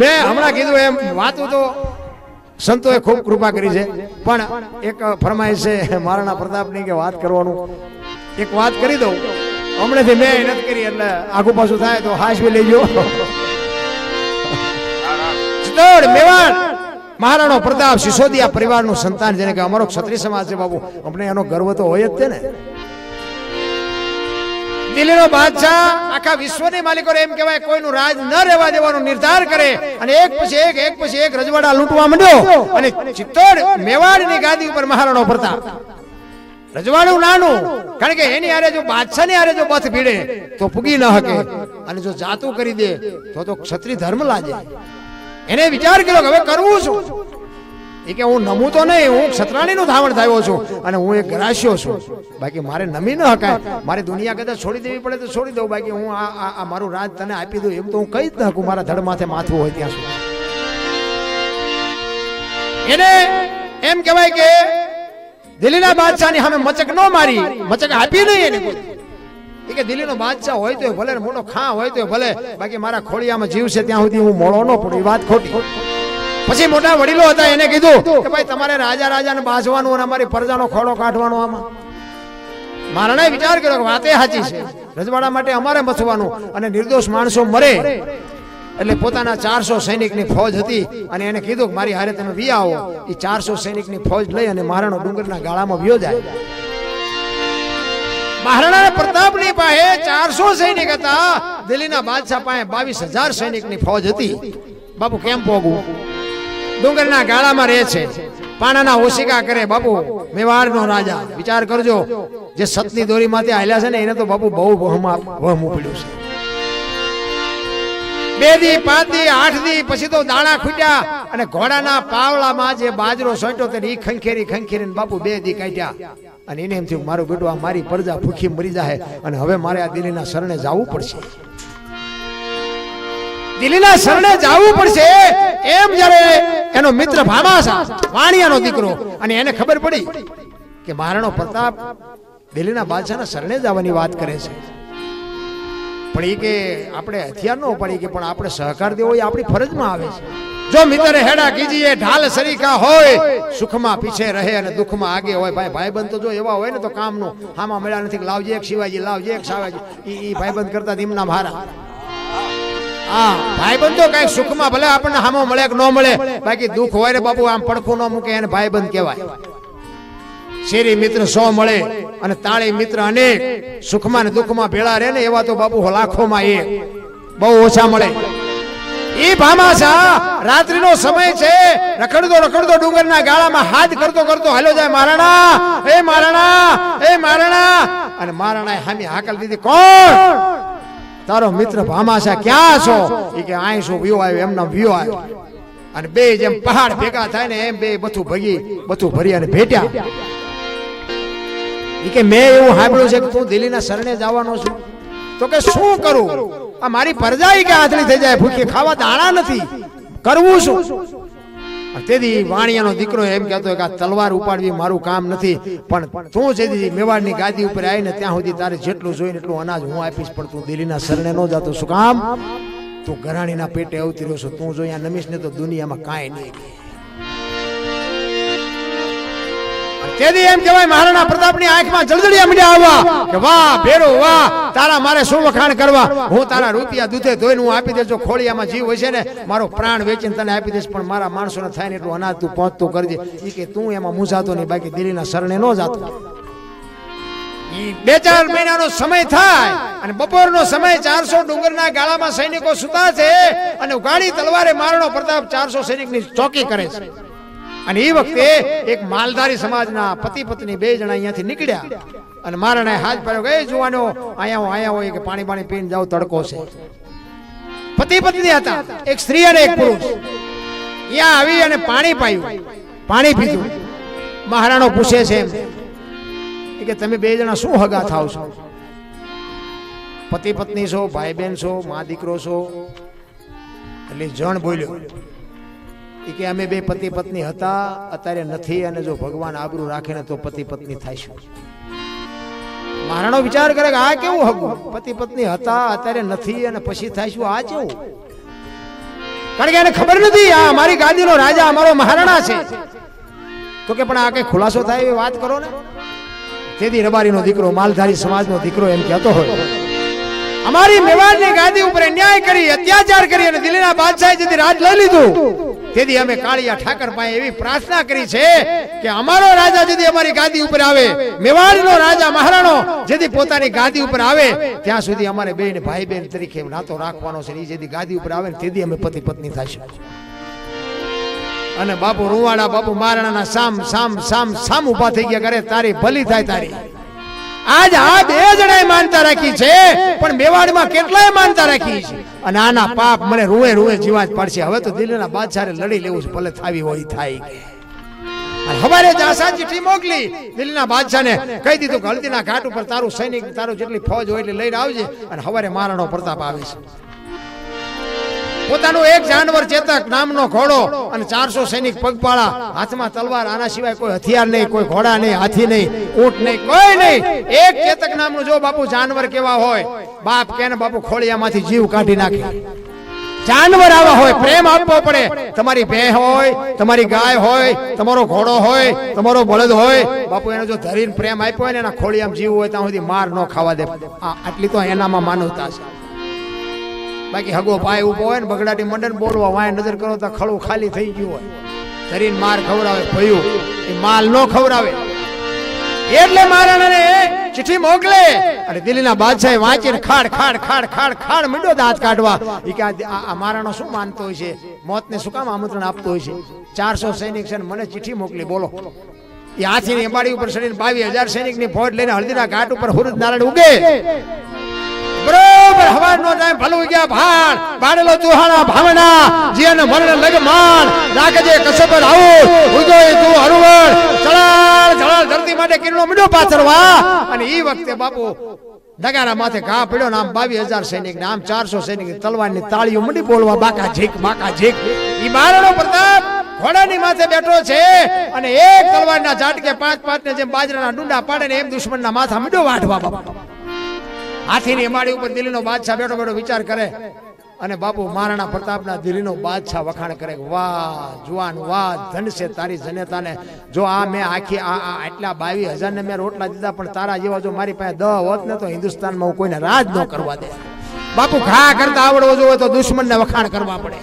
મેં હમણાં કીધું એમ, વાતું તો સંતોએ ખૂબ કૃપા કરી છે, પણ એક ફરમાય છે મહારાણા પ્રતાપની કે વાત કરવાનું. એક વાત કરી દઉં. હમણાંથી મેં નથી કરી, એટલે આગુ પાછું થાય તો હાશ લેજો. ચિત્તોડ, મેવાડ. મહારાણો પ્રતાપ સિસોદિયા પરિવારનું સંતાન, જેને કે અમારો ક્ષત્રિય સમાજ છે બાબુ. અમને એનો ગર્વ તો હોય જ છે ને. દિલ્હીનો બાદશાહ આખા વિશ્વની માલિકો એમ કહેવાય, કોઈનું રાજ ન રહેવા દેવાનો નિર્ધાર કરે અને એક પછી એક એક પછી એક રજવાડા લૂંટવા માંડ્યો અને ચિત્તોડ મેવાડની ગાદી ઉપર મહારાણો ફરતા. રજવાડું નાનું, કારણ કે એની હારે જો બાદશાહની હારે જો બથ ભીડે, તો પૂગી ન હકે. અને જો જાતું કરી દે, તો તો ક્ષત્રિય ધર્મ લાજે. એને વિચાર કર્યો કે હવે કરવું શું? એ કે હું નમું તો નહીં, હું ક્ષત્રાણીનું ધાવણ થયો છું અને હું એક ગ્રાસ્યો છું. બાકી મારે નમી ન હકાય. મારે દુનિયા કદાચ છોડી દેવી પડે તો છોડી દઉં. બાકી હું આ આ- મારું રાજ તને આપી દઉં એમ તો હું કહી જ ન મારા ધડ માથે માથું હોય ત્યાં સુધી. એને એમ કહેવાય કે દિલ્હીના બાદશાહની સામે મચક ન મારી. મચક આપી નહીં એને એ કે દિલ્હીનો બાદશાહ હોય તો ભલે મોટો ખા હોય તો ભલે. બાકી મારા ખોળિયામાં જીવ છે ત્યાં સુધી હું મોળો ન પડું. એ વાત ખોટી. પછી મોટા વડીલો હતા એને કીધું કે ભાઈ તમારે રાજા રાજાને બાંધવાનું અને અમારી પ્રજાનો ખોળો કાઢવાનો આમાં. મહારાણાએ વિચાર કર્યો કે વાતે સાચી છે. રજવાડા માટે અમારે મથવાનું અને નિર્દોષ માણસો મરે. એટલે પોતાના ચારસો સૈનિકની ફોજ હતી અને એને કીધું કે મારી હારે તમે વી આવો. એ ચારસો સૈનિકની ફોજ લઈ અને મહારાણો ડુંગરના ગાળામાં વ્યો જાય. મહારાણા પ્રતાપની પાસે ચારસો સૈનિક હતા. દિલ્હીના બાદશાહ પાસે બાવીસ હજાર સૈનિકની ફોજ હતી. બાપુ કેમ પોગવું ડુંગરના ગાળામાં રહે છે. પાણાના હોશિકા કરે, બાપુ મેવાડનો રાજા. વિચાર કરજો, જે સતની દોરીમાંથી હાલ્યા છે ને, એને તો બાપુ બહુ વહમ વહમ ઉપડ્યું છે. બે દી, પાંચ દી, આઠ દી, પછી તો દાણા ખૂટ્યા અને ઘોડાના પાવળામાં જે બાજરો સોંટ્યો તેને ઈ ખંખેરી ખંખેરીને બાપુ બે દી કાઢ્યા. અને એને એમ થયું, મારું બેટું, આ મારી પરજા ભૂખી મરી જાય અને હવે મારે આ દિલ્હીના શરણે જવું પડશે. દિલ્હીના શરણે જવું પડશે. એમ જ્યારે એનો મિત્ર ભામાસા, વાણિયાનો દીકરો, અને એને ખબર પડી કે મહારાણો પ્રતાપ દિલ્હીના બાદશાહના શરણે જવાની વાત કરે છે. પણ એ કે આપણે હથિયાર ન ઉપાડી કે પણ આપણે સહકાર દેવો એ આપણી ફરજમાં આવે છે. જો મિત્ર હેડા કીજીએ, ઢાલ સરીકા હોય, સુખમાં પીછે રહે અને દુઃખમાં આગે હોય, ભાઈ, ભાઈબંધ તો જો એવા હોય ને તો કામનું. હામાં મળ્યા નથી લાવજે એક શિવાજી, લાવજે એક શાવાજી એ ભાઈબંધ કરતા ધીમના મારા. હા, ભાઈબંધ કઈ સુખમાં ભલે આપણને હામો મળે કે ન મળે, બાકી દુઃખ હોય રે બાપુ, આમ પડખું ન મૂકે એને ભાઈબંધ કહેવાય. શેરી મિત્ર સો મળે અને તાળી મિત્ર અનેક, સુખમાં ને દુઃખમાં ભેળા રહે ને એવા તો બાપુ લાખોમાં એક. બહુ ઓછા મળે. ઈ ભામાશા, રાત્રિનો સમય છે. રખડતો રખડતો ડુંગરના ગાળામાં હાથ કરતો કરતો હાલો જાય મહારાણા એ મહારાણા એ મહારાણા અને મારાણાએ હામી હાકલ દીધી. કોણ? તારો મિત્ર ભામાશા ક્યાં છો? એ કે આય શું વ્યૂ આવ્યો? એમના વ્યૂ આવ્યો. અને બે જેમ પહાડ ભેગા થાય ને એમ બે બથું ભગી બથું ભરી અને ભેટ્યા. એ કે મેં એવું સાંભળ્યું છે કે તું દિલ્હીના શરણે જવાનો છું. તો કે શું કરું? આ મારી પરજાઈ કે આથળી થઈ જાય? ભૂખી ખાવા દાણા નથી. કરવું શું? તેથી વાણિયાનો દીકરો એમ કહેતો કે આ તલવાર ઉપાડવી મારું કામ નથી, પણ તું જેથી મેવાડની ગાદી ઉપર આવીને ત્યાં સુધી તારે જેટલું જોઈને એટલું અનાજ હું આપીશ, પણ તું દિલ્હીના શરણે ન જાતો. શું કામ? તું ગરાણીના પેટે અવતી રહ્યો છો, તું જો અહીંયા નમીશ ને તો દુનિયામાં કાંઈ નહીં. તેથી એમ કહેવાય, મહારાણા પ્રતાપની આંખમાં જળજળિયા મીડિયા આવવા કે વાહ, ભેરો, વાહ, તારા મારે શું વખાણ કરવા? હું તારા રૂપિયા દૂધે ધોઈને હું આપી દેજો, ખોળિયામાં જીવ છે ને, મારો પ્રાણ વેચીને તને આપી દઈશ, પણ મારા માણસોને થાય ને એટલું અનાજ તું પહોંચતું કરજે એ કે તું એમાં મૂંઝાતો નહીં, બાકી દિલ્હીના શરણે ન જાતો. બે ચાર મહિનાનો સમય થાય અને બપોરનો સમય ચારસો ડુંગરના ગાળામાં સૈનિકો સુતા છે અને ગાડી તલવારે મારણો પ્રતાપ ચારસો સૈનિકની ચોકી કરે છે. અને એ વખતે એક માલધારી સમાજના પતિ પત્ની બે જણા અહીંયાથી નીકળ્યા અને મારાને હાથ પાડ્યો કે, "એ જુવાનો, અહીંયા હું અહીંયા હોય કે પાણી પાણી પીને જાવ તડકો છે. પતિ પત્ની હતા, એક સ્ત્રી અને એક પુરુષ. ત્યાં આવી અને પાણી પાયું, પાણી પીધું. મહારાણો પૂછે છે કે તમે બે જણા શું હગા થાવ છો? પતિ પત્ની છો ભાઈ બહેન છો મા દીકરો છો. એટલે જણ બોલ્યો કે અમે બે પતિ પત્ની હતા, અત્યારે નથી અને જો ભગવાન આબરૂ રાખે ને તો પતિ પત્ની થાઈશું મહારાણો વિચાર કરે કે આ કેવું હગું? પતિ પત્ની હતા, અત્યારે નથી અને પછી થાઈશું આ કેવું? કારણ કે એને ખબર નથી, આ અમારી ગાદીનો રાજા, અમારો મહારાણા છે. તો કે પણ આ કઈ ખુલાસો થાય એવી વાત કરો ને? તેથી રબારીનો દીકરો, માલધારી સમાજનો દીકરો એમ કહેતો હોય. અમારી મેવાડની ગાદી ઉપર ન્યાય કરી, અત્યાચાર કરી અને દિલ્હીના બાદશાહે જેથી રાજ લઈ લીધું. તેથી અમે કાળિયા ઠાકર પાસે એવી પ્રાર્થના કરી છે કે અમારો રાજા જેથી અમારી ગાદી ઉપર આવે, મેવાડનો રાજા મહારાણો જેથી પોતાની ગાદી ઉપર આવે, ત્યાં સુધી અમારે બેન, ભાઈ બેન તરીકે નાતો રાખવાનો છે ઈ જેથી ગાદી ઉપર આવે તેથી અમે પતિ પત્ની થશે અને બાપુ રૂવાડા બાપુ મહારાણાના સામ સામ સામ સામ ઊભા થઈ ગયા કરે, તારી ભલી થાય તારી. આજ આ બે જણાએ માનતા રાખી છે, પણ મેવાડમાં કેટલાય માનતા રાખી છે? અને આના પાપ મને રૂએ રૂએ જીવા જ પડશે. હવે તો દિલ્હીના બાદશાહે લડી લેવું છે, ભલે થાવી હોય, થાય હવારે જાસાજી ચિઠ્ઠી મોકલી. દિલ્હીના બાદશાહને કહી દીધું કે હલ્દીના ઘાટ ઉપર તારું સૈનિક, તારું જેટલી ફોજ હોય એટલે લઈને આવજે અને હવારે મહારાણો પ્રતાપ આવે છે. પોતાનું એક જાનવર ચેતક નામનો ઘોડો અને ચારસો સૈનિક પગપાળા હાથમાં તલવાર. આના સિવાય કોઈ હથિયાર નહીં, કોઈ ઘોડા નહીં, હાથી નહીં, ઊંટ નહીં, કોઈ નહીં. એક ચેતક નામનું જો બાપુ જાનવર કેવા હોય, બાપ કે બાપુ ખોળિયામાંથી જીવ કાઢી નાખે. જાનવર આવા હોય, પ્રેમ આપવો પડે. તમારી ભેં હોય, તમારી ગાય હોય, તમારો ઘોડો હોય, તમારો બળદ હોય, બાપુ એને જો ધરીને પ્રેમ આપ્યો હોય ને એના ખોળિયામાં જીવ હોય, ત્યાં સુધી માર ન ખાવા દે. આટલી તો એનામાં માનવતા છે. બાકી હગો પાય ઊભો હોય ને બગડાટી મંડન બોલવા વાય નજર કરો તો ખળું ખાલી થઈ ગયું હોય. શરીર માર ખવડાવે, ભયું. એ માલ નો ખવડાવે. એટલે મહારાણાને ચિઠ્ઠી મોકલે. અને દિલ્હીના બાદશાહે વાંચીને ખાડ ખાડ ખાડ ખાડ ખાડ મીંડો દાંત કાઢવા. એ કે આ- મહારાણો શું માનતો હોય છે? મોતને શું કામ આમંત્રણ આપતો હોય છે? ચારસો સૈનિક છે મને ચિઠ્ઠી મોકલી, બોલો. એ હાથીની અંબાડી ઉપર ચડીને બાવીસ હજાર સૈનિકની ફોજ લઈને હળદીના ઘાટ ઉપર હુરજ નારાયણ ઉગે. હવાનો ટાઈમ ભલું ગયા ભાણ. બાળેલો ચુહાણા ભાવના. જીને મરણ લગમાન રાખજે કસબ રાઉ ઉદોય તું હરુવળ ચળાળ ચળાળ ધરતી માટે કિરણો મીડો પાથરવા. અને ઈ વખતે બાપુ ડગારા માથે ઘા પડ્યો ને આમ બાવીસ હજાર સૈનિક ને આમ ચારસો સૈનિક તલવારની તાળીઓ મંડી બોલવા, બાકા ઝીક બાકા ઝીક. ઈ મહારાણો પ્રતાપ ઘોડાની માથે બેઠો છે અને એક તલવારના ઝાટકે પાંચ પાંચ ને જેમ બાજરાના ડુંડા પાડે ને એમ દુશ્મનના માથા મીડો વાઢવા બાપા. હાથીની અમાડી ઉપર દિલ્હીનો બાદશાહ બેઠો બેઠો વિચાર કરે. અને બાપુ, મહારાણા પ્રતાપના દિલ્હીનો બાદશાહ વખાણ કરે વાહ, જુવાન, વાહ, ધન છે તારી જનેતાને. જો આ મેં આખી, આ આટલા બાવીસ હજાર ને મેં રોટલા દીધા, પણ તારા જેવા જો મારી પાસે દહ હોત ને, તો હિન્દુસ્તાનમાં હું કોઈને રાજ ન કરવા દે બાપુ, ઘા કરતા આવડવો જોઈએ તો દુશ્મનને વખાણ કરવા પડે.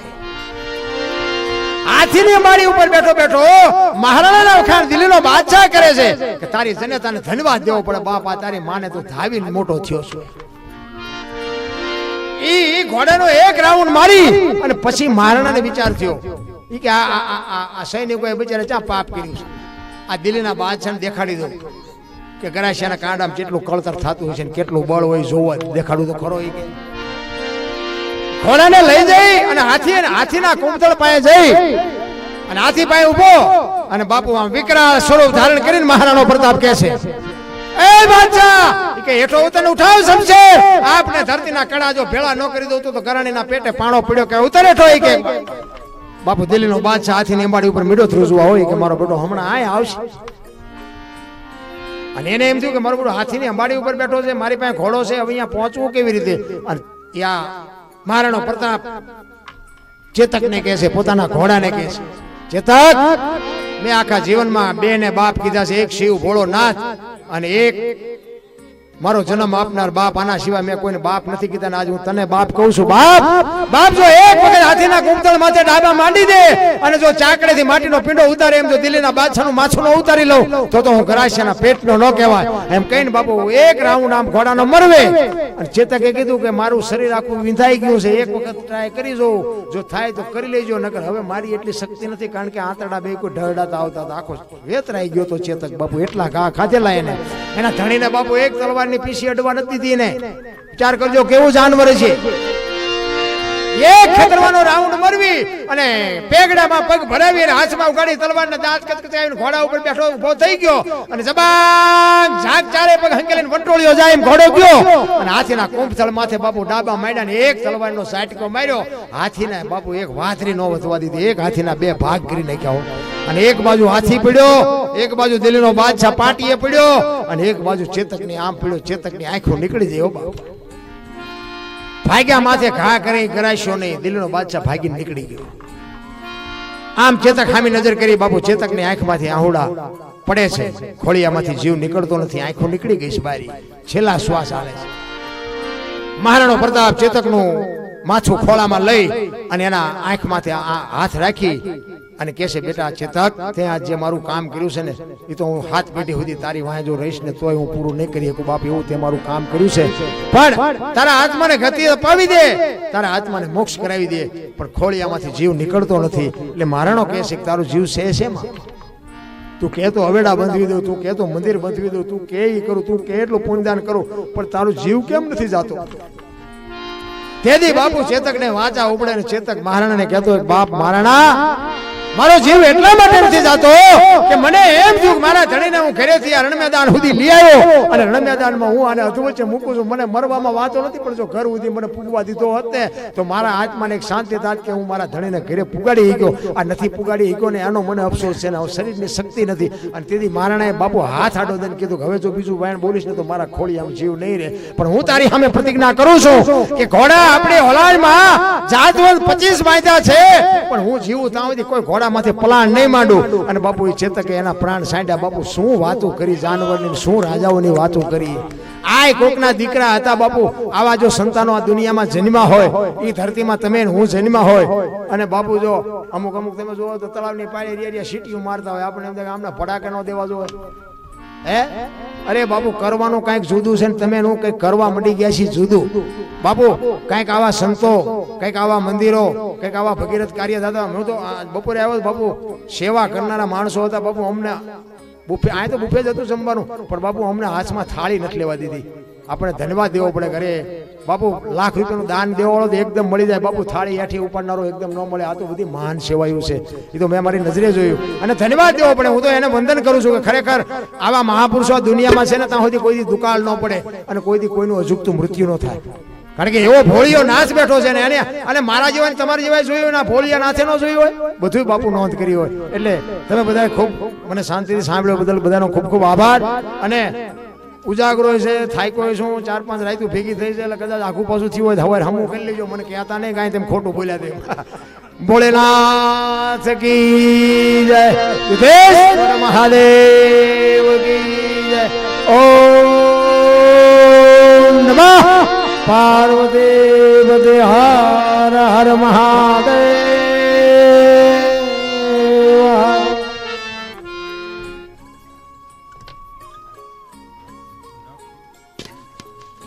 હાથીની મારી ઉપર બેઠો બેઠો મહારાણાના વખાણ દિલ્હીનો બાદશાહ કરે છે. કે તારી જનતાને ધન્યવાદ દેવો પડે, બાપા તારી માને તું ધાવીને મોટો થયો છું. ઈ ઘોડાનો એક રાઉન્ડ મારી અને પછી મહારાણાને વિચાર થયો. ઈ કે, આ, આ- આ સૈનિકોએ બિચારે ચા પાપ કર્યું છે? આ દિલ્હીના બાદશાહને દેખાડી દો. કે ગરાશિયાના કાંડામાં કેટલું કળતર થતું હોય છે કેટલું બળ હોય જોવા, દેખાડું તો ખરો ઈ કે. ઘોડાને લઈ જઈ અને હાથી હાથીના કુંતળ પાસે જઈ અને હાથી પાસે ઊભો અને બાપુ આમ વિકરાળ સ્વરૂપ ધારણ કરીને મહારાણો પ્રતાપ કહે છે. એ બાદશાહ કે એટલો ઉતરને ઉઠાવ સમજે. આપને ધરતીના કડા જો ભેળા ન કરી દઉં તો ગરાણીના પેટે પાણો પડ્યો કે ઉતરે હેઠો કે. બાપુ દિલ્હીનો બાદશાહ હાથીની અંબાડી ઉપર મીડો થ્રુજવા હોય કે મારો બેટો હમણાં આય આવશે. અને એને એમ થયું કે મારો બેટો હાથીની અંબાડી ઉપર બેઠો છે મારી પાસે ઘોડો છે હવે અહીંયા પહોંચવું કેવી રીતે? અને ત્યાં મહારાણો પ્રતાપ ચેતકને કહે છે પોતાના ઘોડાને કહે છે. ચેતક મેં આખા જીવનમાં બે ને બાપ કીધા છે એક શિવ ભોળો નાથ અને એક મારો જન્મ આપનાર બાપ આના સિવાય મેં કોઈને બાપ નથી કીધા ને આજ હું તને બાપ કહું છું. બાપ બાપ જો એક વખત હાથીના કુંતળ માથે ડાબા માંડી દે અને જો ચાકડેથી માટીનો પીંડો ઉતારે એમ જો દિલ્હીના બાદશાહનું માછું ઉતારી લઉં તો તો હું ગરાસિયાના પેટનો ન કહેવાય. એમ કહીને બાપુ એક રાઉન્ડ આમ ઘોડાનો મરવે. અને ચેતકે કીધું કે મારું શરીર આખું વિંધાઈ ગયું છે એક વખત ટ્રાય કરી જોઉં જો થાય તો કરી લેજો નકર હવે મારી એટલી શક્તિ નથી કારણ કે આંતરડા બે કોઈ ઢળડાતા આવતા આખો વેતરાઈ ગયો તો ચેતક બાપુ એટલા ઘા ખાધેલા એને. એના ધણીને બાપુ એક તલવારની પીસી અડવા નથી દીધી એને વિચાર કરજો કેવું જાનવર છે. એક ખેતરવાનો રાઉન્ડ મરવી અને પેગડામાં પગ ભરાવી અને હાથમાં ઉગાડી તલવારના દાંત કચકચાવીને ઘોડા ઉપર બેઠો ઊભો થઈ ગયો. અને જબાન ઝાક ચારે પગ હંકેલીને વંટોળિયો જાય એમ ઘોડો ગયો. અને હાથીના કુંભથળ માથે બાપુ ડાબા માંડ્યા ને એક તલવારનો સાટકો માર્યો. હાથીને બાપુ એક વાથરી નો વધવા દીધી. એક હાથીના બે ભાગ કરી નાખ્યા. અને એક બાજુ હાથી પડ્યો, એક બાજુ દિલ્હીનો બાદશાહ પાટીએ પડ્યો, અને એક બાજુ ચેતકની આમ પડ્યો, ચેતકની આંખો નીકળી જાય હો ભાગ્યા માથે ઘા કરી કરાશ્યો નહીં દિલ્હીનો બાદશાહ ભાગીને નીકળી ગયો. આમ ચેતક હામી નજર કરી, બાપુ, ચેતકની આંખમાંથી આહુડા પડે છે. ખોળિયામાંથી જીવ નીકળતો નથી, આંખો નીકળી ગઈ છે બારી. છેલ્લા શ્વાસ આવે છે. મહારાણો પ્રતાપ ચેતકનું માથું ખોળામાં લઈ અને એના આંખમાંથી હાથ રાખી અને કહે છે, બેટા ચેતક, તે આ જે મારું કામ કર્યું છે ને, એ તો હું હાથ પેઢી સુધી તારી વાંહે જો રહીશ ને તોય હું પૂરું નહીં કરી શકું. બાપ, એવું તે મારું કામ કર્યું છે. પણ તારા આત્માને ગતિ અપાવી દે. તારા આત્માને મોક્ષ કરાવી દે. પણ ખોળિયામાંથી જીવ નીકળતો નથી. એટલે મહારાણો કહે છે કે તારું જીવ છે શેમાં? તું કે તો હવેડા બંધવી દઉં, તું કે તો મંદિર બંધવી દઉં, તું કે ઈ કરું, તું કે એટલું પુણ્યદાન કરું, પણ તારું જીવ કેમ નથી જાતો? તેથી બાપુ ચેતક ને વાંચા ઉપડે ચેતક મહારાણા ને કહેતો બાપ મહારાણા મારો જીવ એટલા માટે નથી જાતો કે મને એમ થયું મારા ધણીને હું ઘરેથી આ રણ મેદાન સુધી લઈ આવ્યો. અને રણ મેદાનમાં હું આને અધવચ્ચે મૂકું છું. મને મરવામાં વાતો નથી, પણ જો ઘર સુધી મને પૂગવા દીધો હોત ને, તો મારા આત્માને એક શાંતિ થાત કે હું મારા ધણીને ઘરે પુગાડી ગયો આ નથી પુગાડી ગયો ને એનો મને અફસોસ છે ને શરીરની શક્તિ નથી. અને તેથી મારાણાએ બાપુ હાથ આડો દઈને કીધું હવે જો બીજું વાયણ બોલીશ ને તો મારા ખોળી આમ જીવ નહીં રહે. પણ હું તારી સામે પ્રતિજ્ઞા કરું છું કે ઘોડા આપણે હોલાળમાં જાતવંત પચીસ વાંચ્યા છે, પણ હું જીવું ત્યાં સુધી કોઈ ઘોડામાંથી પલાણ નહીં માંડું. અને બાપુ એ એના પ્રાણ સાંડ્યા. બાપુ શું વાતો કરી, જાનવરની, શું રાજાઓની વાતો કરી? આ કોકના દીકરા હતા બાપુ, આવા જો સંતાનો આ દુનિયામાં જન્મા હોય એ ધરતીમાં તમે હું જન્મા હોય. અને બાપુ જો, અમુક અમુક તમે જોવો તો તળાવની પાણી રેડિયા સીટીઓ મારતા હોય. આપણે એમ આમના ભડાકા ન દેવા જોઈએ. હે? અરે બાપુ, કરવાનું કંઈક જુદું છે ને તમે હું કંઈક કરવા મળી ગયા છીએ જુદું. બાપુ, કંઈક આવા સંતો, કંઈક આવા મંદિરો, કંઈક આવા ભગીરથ કાર્ય થતા હું તો બપોરે આવ્યો બાપુ સેવા કરનારા માણસો હતા. બાપુ, અમને બુફે આ તો બુફે જ હતું જમવાનું. પણ બાપુ, અમને હાથમાં થાળી નથી લેવા દીધી. આપણે ધન્યવાદ દેવો પડે ઘરે. બાપુ, લાખ રૂપિયાનું દાન દેવાળો તો એકદમ મળી જાય. બાપુ, થાળી હેઠી ઉપાડનારો એકદમ ન મળે. આ તો બધી મહાન સેવાયું છે. એ તો મેં મારી નજરે જોયું. અને ધન્યવાદ દેવો પડે. હું તો એને વંદન કરું છું કે ખરેખર આવા મહાપુરુષો દુનિયામાં છે ને, ત્યાં સુધી કોઈથી દુકાળ ન પડે અને કોઈથી કોઈનું અજુકતું મૃત્યુ ન થાય. કારણ કે એવો ભોળિયો નાશ બેઠો છે ને, એને અને મારા જેવા તમારા જેવા જોયું ના ભોળિયા નાથે ન જોયું હોય બધું બાપુ નોંધ કરી હોય. એટલે તમે બધા ખૂબ મને શાંતિથી સાંભળ્યો બદલ બધાનો ખૂબ ખૂબ આભાર. અને ઉજાગરો છે, થાયકો છું ચાર પાંચ રાયતું ભેગી થઈ છે, એટલે કદાચ આખું પાછું થયું હોય હવે હમું કરી લેજો, મને કહેતા નહીં, કાંઈ તેમ ખોટું બોલ્યા તેમ ભોળેનાથ કી જય મહાદેવ કી જય ઓ નમઃ. પાર્વતી હર હર મહાદેવ.